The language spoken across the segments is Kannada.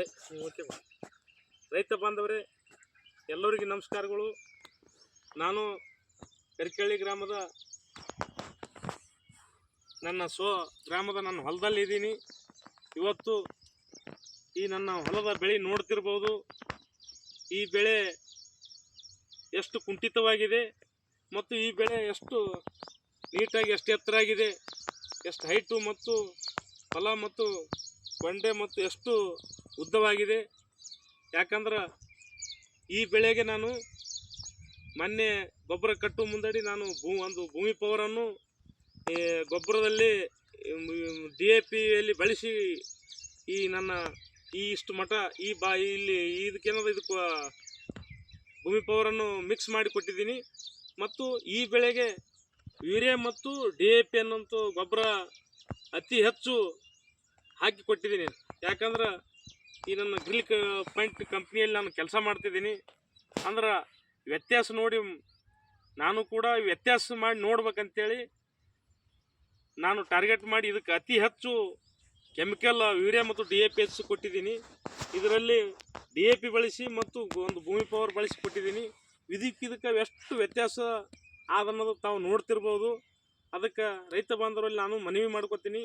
ರೈ ಓಕೆ. ರೈತ ಬಾಂಧವರೇ ಎಲ್ಲರಿಗೂ ನಮಸ್ಕಾರಗಳು. ನಾನು ಕರಿಕಳ್ಳಿ ಗ್ರಾಮದ ನನ್ನ ಸ್ವ ಗ್ರಾಮದ ನನ್ನ ಹೊಲದಲ್ಲಿ ಇದ್ದೀನಿ. ಇವತ್ತು ಈ ನನ್ನ ಹೊಲದ ಬೆಳೆ ನೋಡ್ತಿರ್ಬೋದು. ಈ ಬೆಳೆ ಎಷ್ಟು ಕುಂಠಿತವಾಗಿದೆ ಮತ್ತು ಈ ಬೆಳೆ ಎಷ್ಟು ನೀಟಾಗಿ, ಎಷ್ಟು ಎತ್ತರ ಆಗಿದೆ ಎಷ್ಟು ಹೈಟು ಮತ್ತು ಹೊಲ ಮತ್ತು ಬಂಡೆ ಮತ್ತು ಎಷ್ಟು ಉದ್ದವಾಗಿದೆ. ಯಾಕಂದ್ರೆ ಈ ಬೆಳೆಗೆ ನಾನು ಮೊನ್ನೆ ಗೊಬ್ಬರ ಕಟ್ಟು ಮುಂದಡಿ ನಾನು ಭೂ, ಒಂದು ಭೂಮಿ ಪವರನ್ನು ಗೊಬ್ಬರದಲ್ಲಿ ಡಿ ಎ ಪಿಯಲ್ಲಿ ಬಳಸಿ ಈ ನನ್ನ ಈ ಇಷ್ಟು ಮಠ, ಈ ಬಾ, ಇಲ್ಲಿ ಇದಕ್ಕೇನಾದ್ರು ಇದಕ್ಕೆ ಭೂಮಿ ಪವರನ್ನು ಮಿಕ್ಸ್ ಮಾಡಿ ಕೊಟ್ಟಿದ್ದೀನಿ. ಮತ್ತು ಈ ಬೆಳೆಗೆ ಯೂರಿಯಾ ಮತ್ತು ಡಿ ಎ ಪಿ ಅನ್ನೋಂಥ ಗೊಬ್ಬರ ಅತಿ ಹೆಚ್ಚು ಹಾಕಿ ಕೊಟ್ಟಿದ್ದೀನಿ. ಯಾಕಂದ್ರೆ ಈ ನನ್ನ ಗ್ರಿಲ್ ಕ ಪಾಯಿಂಟ್ ಕಂಪ್ನಿಯಲ್ಲಿ ನಾನು ಕೆಲಸ ಮಾಡ್ತಿದ್ದೀನಿ. ಅಂದ್ರೆ ವ್ಯತ್ಯಾಸ ನೋಡಿ ನಾನು ಕೂಡ ವ್ಯತ್ಯಾಸ ಮಾಡಿ ನೋಡ್ಬೇಕಂತೇಳಿ ನಾನು ಟಾರ್ಗೆಟ್ ಮಾಡಿ ಇದಕ್ಕೆ ಅತಿ ಹೆಚ್ಚು ಕೆಮಿಕಲ್ ಯೂರಿಯಾ ಮತ್ತು ಡಿ ಎ ಪಿ ಹೆಚ್ಚು ಕೊಟ್ಟಿದ್ದೀನಿ. ಇದರಲ್ಲಿ ಡಿ ಎ ಪಿ ಬಳಸಿ ಮತ್ತು ಒಂದು ಭೂಮಿ ಪವರ್ ಬಳಸಿ ಕೊಟ್ಟಿದ್ದೀನಿ. ಇದಕ್ಕೆ ಇದಕ್ಕೆ ಎಷ್ಟು ವ್ಯತ್ಯಾಸ ಆದನ್ನೋದು ತಾವು ನೋಡ್ತಿರ್ಬೋದು. ಅದಕ್ಕೆ ರೈತ ಬಾಂಧವರಲ್ಲಿ ನಾನು ಮನವಿ ಮಾಡ್ಕೊತೀನಿ.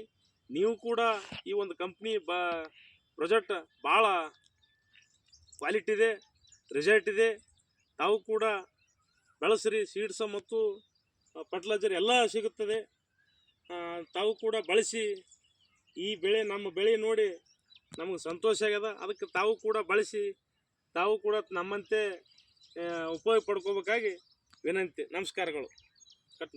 ನೀವು ಕೂಡ ಈ ಒಂದು ಕಂಪ್ನಿ ಬಾ ಪ್ರಾಜೆಕ್ಟ್ ಭಾಳ ಕ್ವಾಲಿಟಿ ಇದೆ ರಿಸಲ್ಟ್ ಇದೆ. ತಾವು ಕೂಡ ಬಳಸ್ರಿ ಸೀಡ್ಸ ಮತ್ತು ಫರ್ಟಿಲೈಸರ್ ಎಲ್ಲ ಸಿಗುತ್ತದೆ. ತಾವು ಕೂಡ ಬಳಸಿ, ಈ ಬೆಳೆ, ನಮ್ಮ ಬೆಳೆ ನೋಡಿ ನಮಗೆ ಸಂತೋಷ ಆಗ್ಯದ. ಅದಕ್ಕೆ ತಾವು ಕೂಡ ಬಳಸಿ, ತಾವು ಕೂಡ ನಮ್ಮಂತೆ ಉಪಯೋಗ ಪಡ್ಕೋಬೇಕಾಗಿ ವಿನಂತಿ. ನಮಸ್ಕಾರಗಳು. ಕಟ್